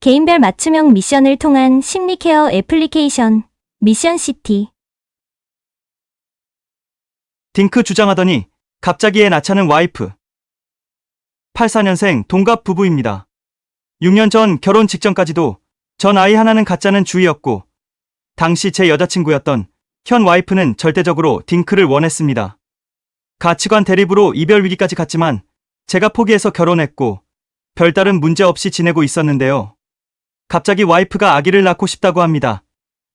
개인별 맞춤형 미션을 통한 심리 케어 애플리케이션 미션시티. 딩크 주장하더니 갑자기 애 낳자는 와이프. 84년생 동갑 부부입니다. 6년 전 결혼 직전까지도 전 아이 하나는 가짜는 주의였고 당시 제 여자친구였던 현 와이프는 절대적으로 딩크를 원했습니다. 가치관 대립으로 이별 위기까지 갔지만 제가 포기해서 결혼했고 별다른 문제 없이 지내고 있었는데요. 갑자기 와이프가 아기를 낳고 싶다고 합니다.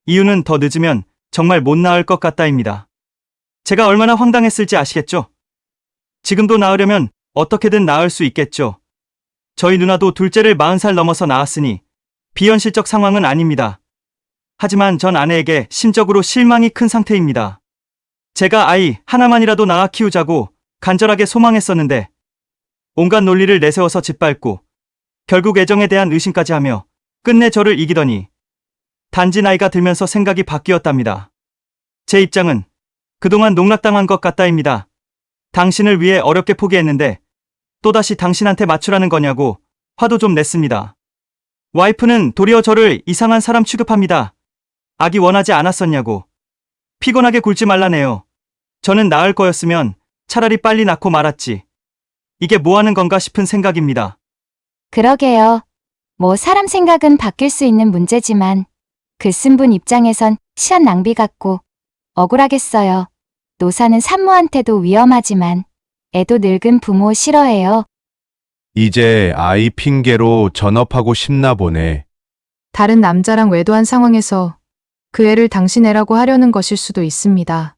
이유는 더 늦으면 정말 못 낳을 것 같다입니다. 제가 얼마나 황당했을지 아시겠죠? 지금도 낳으려면 어떻게든 낳을 수 있겠죠. 저희 누나도 둘째를 40살 넘어서 낳았으니 비현실적 상황은 아닙니다. 하지만 전 아내에게 심적으로 실망이 큰 상태입니다. 제가 아이 하나만이라도 낳아 키우자고 간절하게 소망했었는데 온갖 논리를 내세워서 짓밟고 결국 애정에 대한 의심까지 하며 끝내 저를 이기더니 단지 나이가 들면서 생각이 바뀌었답니다. 제 입장은 그동안 농락당한 것 같다입니다. 당신을 위해 어렵게 포기했는데 또다시 당신한테 맞추라는 거냐고 화도 좀 냈습니다. 와이프는 도리어 저를 이상한 사람 취급합니다. 아기 원하지 않았었냐고. 피곤하게 굴지 말라네요. 저는 나을 거였으면 차라리 빨리 낳고 말았지. 이게 뭐 하는 건가 싶은 생각입니다. 그러게요. 뭐 사람 생각은 바뀔 수 있는 문제지만 글쓴 분 입장에선 시간 낭비 같고 억울하겠어요. 노사는 산모한테도 위험하지만 애도 늙은 부모 싫어해요. 이제 아이 핑계로 전업하고 싶나 보네. 다른 남자랑 외도한 상황에서 그 애를 당신 애라고 하려는 것일 수도 있습니다.